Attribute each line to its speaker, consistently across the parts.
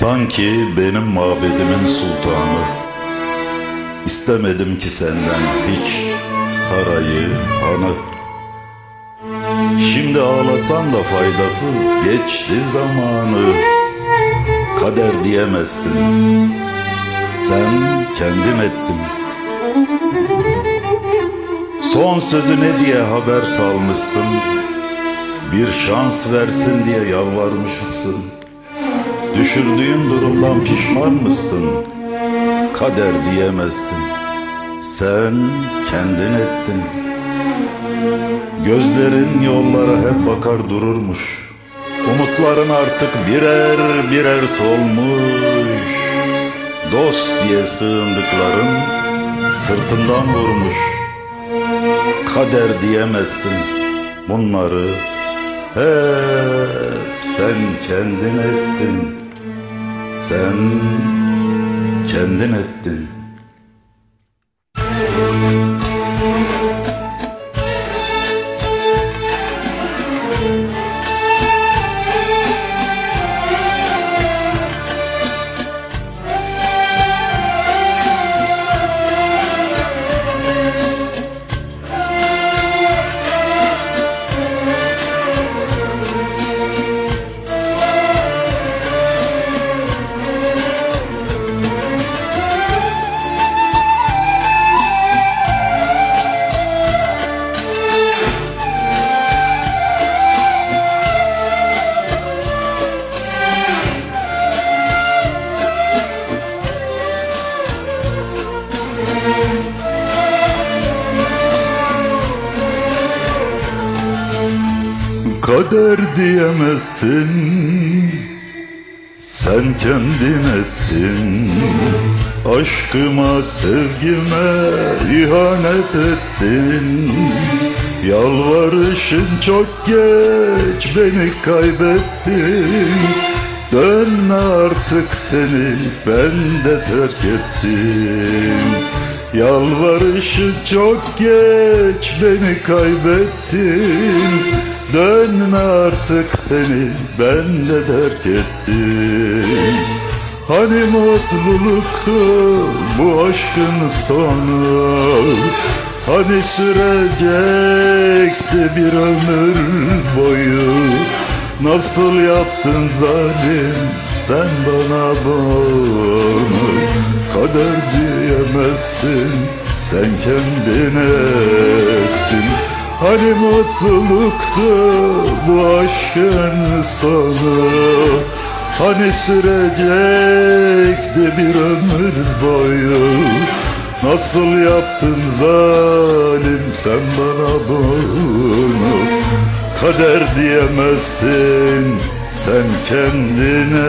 Speaker 1: Sanki benim mabedimin sultanı. İstemedim ki senden hiç sarayı, hanı Şimdi ağlasan da faydasız geçti zamanı. Kader diyemezsin. Sen kendin ettin. Son sözü ne diye haber salmışsın? Bir şans versin diye yalvarmışsın Düşürdüğün durumdan pişman mısın? Kader diyemezsin. Sen kendin ettin. Gözlerin yollara hep bakar dururmuş. Umutların artık birer birer solmuş. Dost diye sığındıkların sırtından vurmuş. Kader diyemezsin bunları hep sen kendin ettin. Sen kendin ettin. Kader diyemezsin. Sen kendin ettin. Aşkıma sevgime ihanet ettin. Yalvarışın çok geç beni kaybettin. Dönme artık seni ben de terk ettim. Yalvarışın çok geç beni kaybettin Dönme artık seni ben de terk ettim. Hani mutluluktu bu aşkın sonu? Hani sürecekti bir ömür boyu? Nasıl yaptın zalim sen bana bunu Kader diyemezsin sen kendin ettin Hani mutluluktu bu aşkın sonu. Hani sürecekti bir ömür boyu. Nasıl yaptın zalim sen bana bunu? Kader diyemezsin sen kendine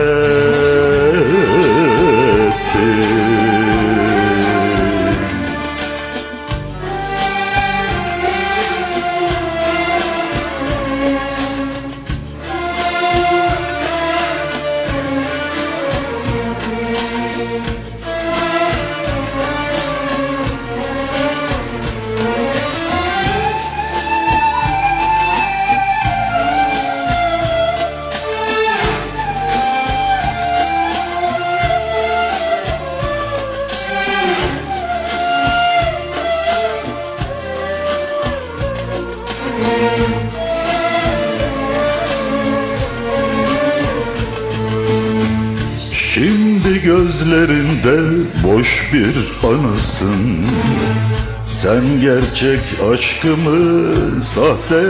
Speaker 1: gözlerinde boş bir anısın. Sen gerçek aşkımın sahte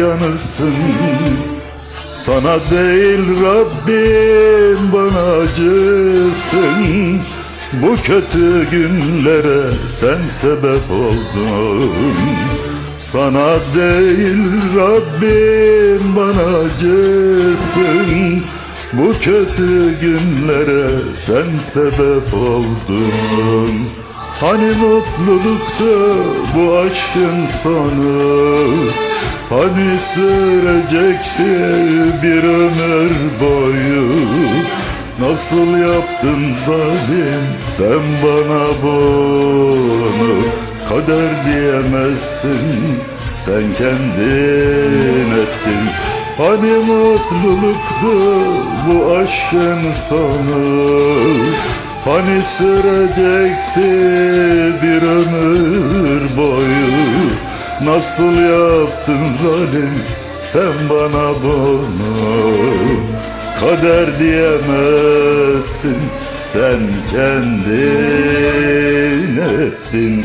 Speaker 1: yanısın. Sana değil Rabbim bana acısın. Bu kötü günlere sen sebep oldun. Sana değil Rabbim bana acısın bu kötü günlere sen sebep oldun. Hani mutluluktu bu aşkın sonu? Hani sürecekti bir ömür boyu? Nasıl yaptın zalim sen bana bunu? Kader diyemezsin sen kendin ettin Hani mutluluktu bu aşk aşkın sonu? Hani sürecekti bir ömür boyu? Nasıl yaptın zalim sen bana bunu? Kader diyemezsin sen kendin ettin.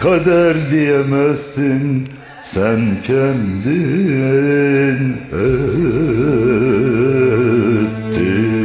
Speaker 1: Kader diyemezsin sen kendin ettin